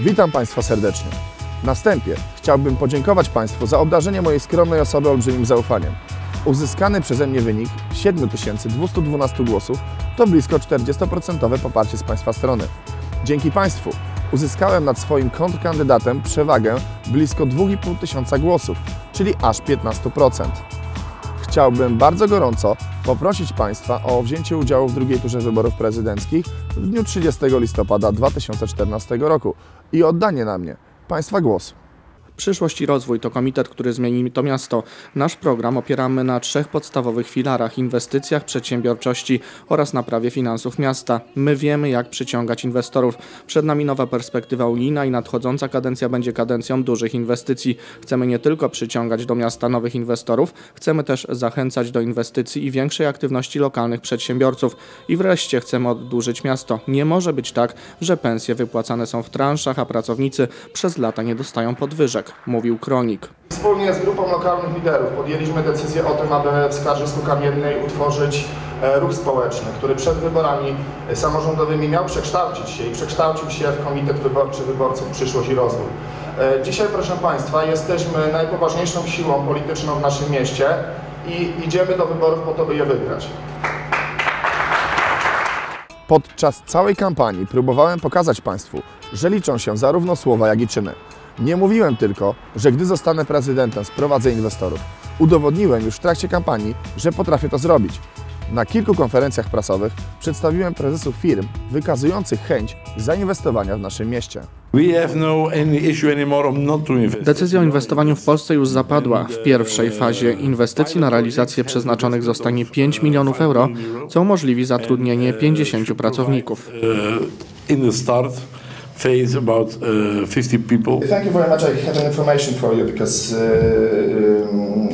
Witam Państwa serdecznie. Na wstępie chciałbym podziękować Państwu za obdarzenie mojej skromnej osoby olbrzymim zaufaniem. Uzyskany przeze mnie wynik 7212 głosów to blisko 40% poparcie z Państwa strony. Dzięki Państwu uzyskałem nad swoim kontrkandydatem przewagę blisko 2,5 tysiąca głosów, czyli aż 15%. Chciałbym bardzo gorąco poprosić Państwa o wzięcie udziału w drugiej turze wyborów prezydenckich w dniu 30 listopada 2014 roku i oddanie na mnie Państwa głosu. Przyszłość i rozwój to komitet, który zmieni to miasto. Nasz program opieramy na trzech podstawowych filarach: inwestycjach, przedsiębiorczości oraz naprawie finansów miasta. My wiemy, jak przyciągać inwestorów. Przed nami nowa perspektywa unijna i nadchodząca kadencja będzie kadencją dużych inwestycji. Chcemy nie tylko przyciągać do miasta nowych inwestorów, chcemy też zachęcać do inwestycji i większej aktywności lokalnych przedsiębiorców. I wreszcie chcemy oddłużyć miasto. Nie może być tak, że pensje wypłacane są w transzach, a pracownicy przez lata nie dostają podwyżek, mówił Kronik. Wspólnie z grupą lokalnych liderów podjęliśmy decyzję o tym, aby w Skarżysku Kamiennej utworzyć e, ruch społeczny, który przed wyborami e, samorządowymi miał przekształcić się i przekształcił się w Komitet Wyborczy Wyborców Przyszłość i Rozwój. E, Dzisiaj, proszę Państwa, jesteśmy najpoważniejszą siłą polityczną w naszym mieście i idziemy do wyborów po to, by je wygrać. Podczas całej kampanii próbowałem pokazać Państwu, że liczą się zarówno słowa, jak i czyny. Nie mówiłem tylko, że gdy zostanę prezydentem, sprowadzę inwestorów. Udowodniłem już w trakcie kampanii, że potrafię to zrobić. Na kilku konferencjach prasowych przedstawiłem prezesów firm wykazujących chęć zainwestowania w naszym mieście. No. Decyzja o inwestowaniu w Polsce już zapadła. W pierwszej fazie inwestycji na realizację przeznaczonych zostanie 5 milionów euro, co umożliwi zatrudnienie 50 pracowników. Uh, phase, about uh, 50 people. Thank you very much. I have an information for you because uh, um,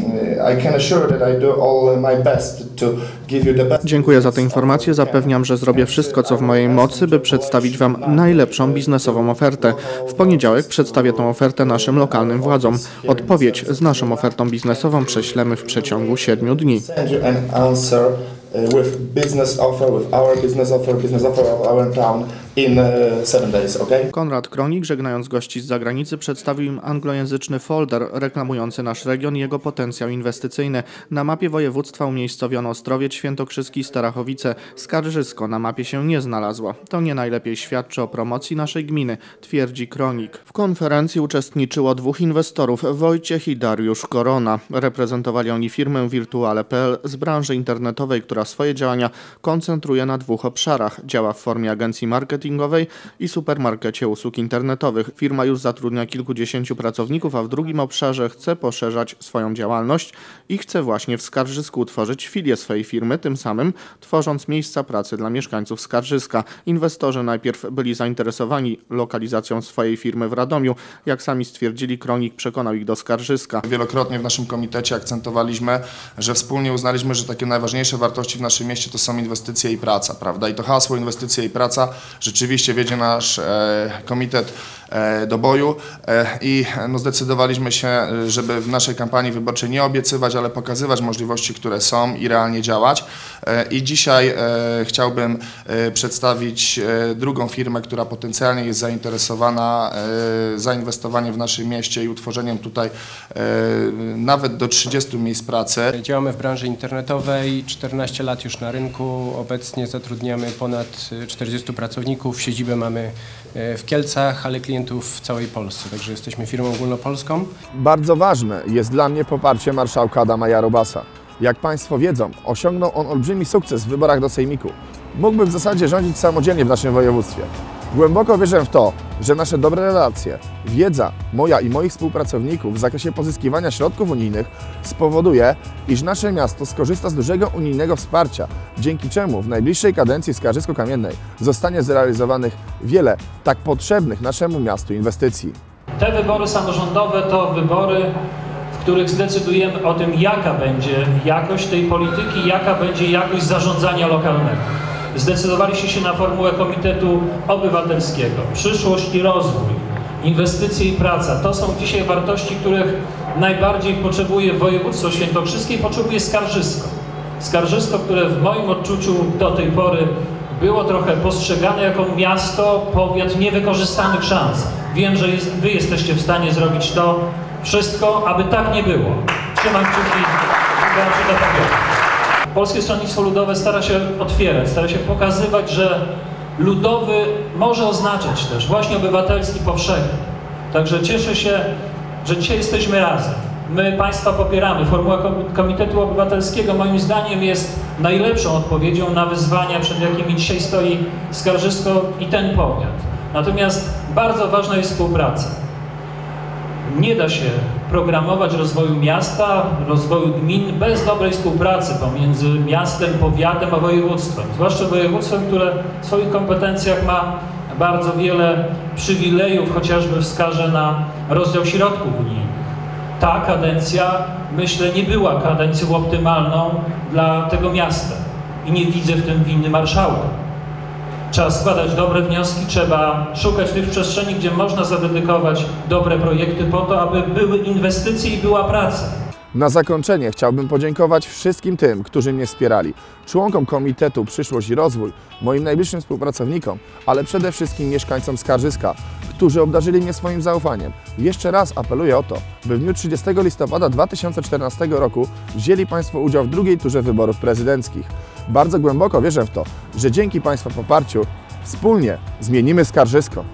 I can assure that I do all my best to give you the best. Dziękuję za tę informację. Zapewniam, że zrobię wszystko, co w mojej mocy, by przedstawić Wam najlepszą biznesową ofertę. W poniedziałek przedstawię tę ofertę naszym lokalnym władzom. Odpowiedź z naszą ofertą biznesową prześlemy w przeciągu 7 dni. Uh, with business offer, with our business offer, business offer of our town in uh, seven days. Okay? Konrad Kronik, żegnając gości z zagranicy, przedstawił im anglojęzyczny folder reklamujący nasz region i jego potencjał inwestycyjny. Na mapie województwa umiejscowiono Ostrowiec, Świętokrzyski, Starachowice. Skarżysko na mapie się nie znalazło. To nie najlepiej świadczy o promocji naszej gminy, twierdzi Kronik. W konferencji uczestniczyło dwóch inwestorów, Wojciech i Dariusz Korona. Reprezentowali oni firmę Virtuale.pl z branży internetowej, która swoje działania koncentruje na dwóch obszarach. Działa w formie agencji marketingowej i supermarkecie usług internetowych. Firma już zatrudnia kilkudziesięciu pracowników, a w drugim obszarze chce poszerzać swoją działalność i chce właśnie w Skarżysku utworzyć filię swojej firmy, tym samym tworząc miejsca pracy dla mieszkańców Skarżyska. Inwestorzy najpierw byli zainteresowani lokalizacją swojej firmy w Radomiu. Jak sami stwierdzili, Kronik przekonał ich do Skarżyska. Wielokrotnie w naszym komitecie akcentowaliśmy, że wspólnie uznaliśmy, że takie najważniejsze wartości w naszym mieście to są inwestycje i praca, prawda? I to hasło inwestycje i praca rzeczywiście wiedzie nasz e, komitet do boju e, i no, zdecydowaliśmy się, e, żeby w naszej kampanii wyborczej nie obiecywać, ale pokazywać możliwości, które są i realnie działać. E, I dzisiaj e, chciałbym e, przedstawić e, drugą firmę, która potencjalnie jest zainteresowana e, zainwestowaniem w naszym mieście i utworzeniem tutaj e, nawet do 30 miejsc pracy. Działamy w branży internetowej, 14 lat już na rynku. Obecnie zatrudniamy ponad y, 40 pracowników. Siedzibę mamy w Kielcach, ale klientów w całej Polsce. Także jesteśmy firmą ogólnopolską. Bardzo ważne jest dla mnie poparcie marszałka Adama Jarobasa. Jak Państwo wiedzą, osiągnął on olbrzymi sukces w wyborach do Sejmiku. Mógłby w zasadzie rządzić samodzielnie w naszym województwie. Głęboko wierzę w to, że nasze dobre relacje, wiedza moja i moich współpracowników w zakresie pozyskiwania środków unijnych spowoduje, iż nasze miasto skorzysta z dużego unijnego wsparcia, dzięki czemu w najbliższej kadencji Skarżysko-Kamiennej zostanie zrealizowanych wiele tak potrzebnych naszemu miastu inwestycji. Te wybory samorządowe to wybory, w których zdecydujemy o tym, jaka będzie jakość tej polityki, jaka będzie jakość zarządzania lokalnego. Zdecydowaliście się na formułę Komitetu Obywatelskiego. Przyszłość i rozwój, inwestycje i praca to są dzisiaj wartości, których najbardziej potrzebuje województwo świętokrzyskie i potrzebuje Skarżysko. Skarżysko, które w moim odczuciu do tej pory było trochę postrzegane jako miasto, powiat niewykorzystanych szans. Wiem, że jest, Wy jesteście w stanie zrobić to wszystko, aby tak nie było. Trzymam kciuki, kciuki tak jest. Polskie Stronnictwo Ludowe stara się otwierać, stara się pokazywać, że ludowy może oznaczać też właśnie obywatelski powszechny. Także cieszę się, że dzisiaj jesteśmy razem. My Państwa popieramy. Formuła Kom- Komitetu Obywatelskiego moim zdaniem jest najlepszą odpowiedzią na wyzwania, przed jakimi dzisiaj stoi Skarżysko i ten powiat. Natomiast bardzo ważna jest współpraca. Nie da się programować rozwoju miasta, rozwoju gmin bez dobrej współpracy pomiędzy miastem, powiatem a województwem. Zwłaszcza województwem, które w swoich kompetencjach ma bardzo wiele przywilejów, chociażby wskażę na rozdział środków unijnych. Ta kadencja, myślę, nie była kadencją optymalną dla tego miasta i nie widzę w tym winy marszałka. Trzeba składać dobre wnioski, trzeba szukać tych przestrzeni, gdzie można zadedykować dobre projekty po to, aby były inwestycje i była praca. Na zakończenie chciałbym podziękować wszystkim tym, którzy mnie wspierali, członkom Komitetu Przyszłość i Rozwój, moim najbliższym współpracownikom, ale przede wszystkim mieszkańcom Skarżyska, którzy obdarzyli mnie swoim zaufaniem. Jeszcze raz apeluję o to, by w dniu 30 listopada 2014 roku wzięli Państwo udział w drugiej turze wyborów prezydenckich. Bardzo głęboko wierzę w to, że dzięki Państwa poparciu wspólnie zmienimy Skarżysko.